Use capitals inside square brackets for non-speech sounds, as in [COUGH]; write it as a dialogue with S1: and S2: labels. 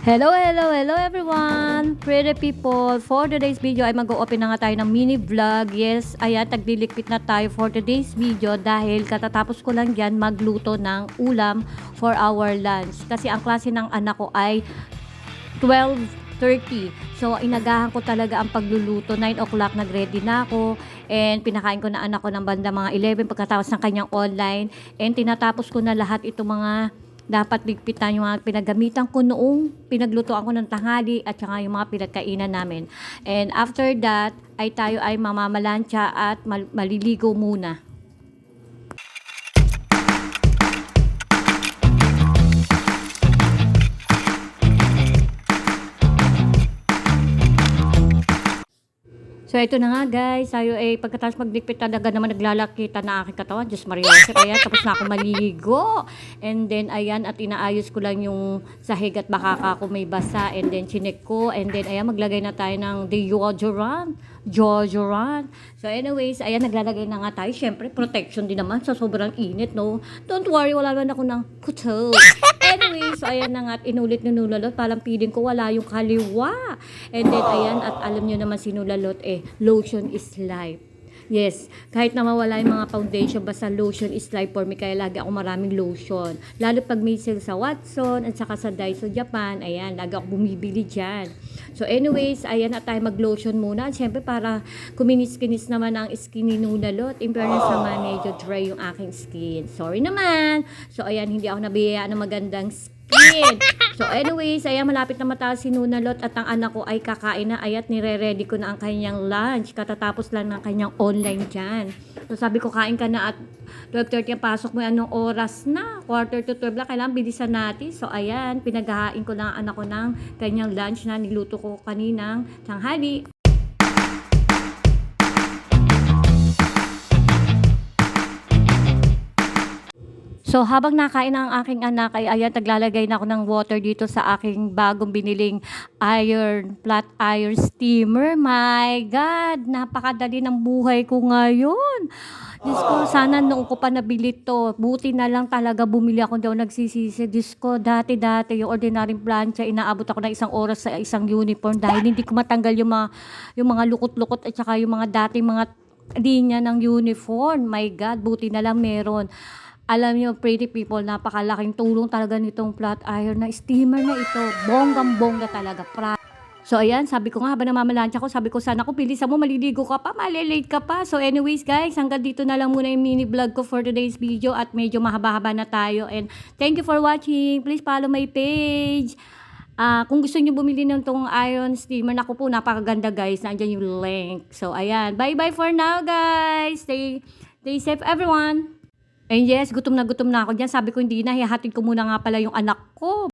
S1: Hello, hello, hello everyone! Pretty people, for today's video ay mag-open na nga tayo ng mini vlog. Yes, ayan, taglilikpit na tayo for today's video dahil katatapos ko lang yan magluto ng ulam for our lunch. Kasi ang klase ng anak ko ay 12.30. So, inagahan ko talaga ang pagluluto. 9 o'clock nag-ready na ako. And pinakain ko na anak ko ng banda mga 11 pagkatapos ng kanyang online. And tinatapos ko na lahat itong mga dapat ligpitan yung mga pinagamitan ko noong pinaglutoan ko ng tanghali at saka yung mga pinagkainan namin. And after that, ay tayo ay mamamalansya at mal- maliligo muna. So ito na nga guys, tayo ay pagkatapos magligpit talaga naman naglalakita na aking katawan. Diyos Maria, kaya tapos na ako maligo. And then ayan, at inaayos ko lang yung sahig at baka ako may basa. And then chinek ko. And then ayan, maglagay na tayo ng deodorant. Deodorant. So anyways, ayan, naglalagay na nga tayo. Siyempre, protection din naman sa sobrang init, no? Don't worry, wala naman ako ng kutsel. [LAUGHS] Anyway, so ayan na nga at inulit ni Nulalot. Parang feeling ko wala yung kaliwa. And then ayan, at alam nyo naman si Nulalot eh, lotion is life. Yes, kahit na mawala yung mga foundation, basta lotion is life for me. Kaya lagi ako maraming lotion. Lalo pag may sale sa Watson at saka sa Daiso Japan, ayan, lagi ako bumibili dyan. So anyways, ayan na tayo mag-lotion muna. At syempre para kuminis-kinis naman ang skin ni Nunalot. In fairness naman, medyo dry yung aking skin. Sorry naman. So ayan, hindi ako nabiyaya ng magandang skin. So anyways, ayan malapit na mataas si Nunalot at ang anak ko ay kakain na ayat nire-ready ko na ang kanyang lunch. Katatapos lang ng kanyang online dyan. So sabi ko kain ka na at 12.30 ang pasok mo anong oras na? Quarter to 12 lang. Kailangan bilisan natin. So ayan, pinaghahain ko lang ang anak ko ng kanyang lunch na niluto ko kaninang tanghali. So habang nakain ang aking anak ay ayan naglalagay na ako ng water dito sa aking bagong biniling iron flat iron steamer. My God, napakadali ng buhay ko ngayon. Diyos ko, sana noong ko pa nabili to. Buti na lang talaga bumili ako daw nagsisisi. Diyos ko, dati-dati yung ordinary plancha, inaabot ako ng isang oras sa isang uniform dahil hindi ko matanggal yung mga, yung mga lukot-lukot at saka yung mga dating mga linya ng uniform. My God, buti na lang meron alam niyo, pretty people, napakalaking tulong talaga nitong flat iron na steamer na ito. Bonggang-bongga talaga. Pra So ayan, sabi ko nga habang namamalansya ko, sabi ko sana kung bilisan mo, maliligo ka pa, malilate ka pa. So anyways guys, hanggang dito na lang muna yung mini vlog ko for today's video at medyo mahaba-haba na tayo. And thank you for watching. Please follow my page. Ah, kung gusto niyo bumili ng tong iron steamer, naku po, napakaganda guys. Nandiyan yung link. So ayan, bye-bye for now guys. Stay, stay safe everyone. And yes, gutom na gutom na ako dyan. Sabi ko hindi na, hihatid ko muna nga pala yung anak ko.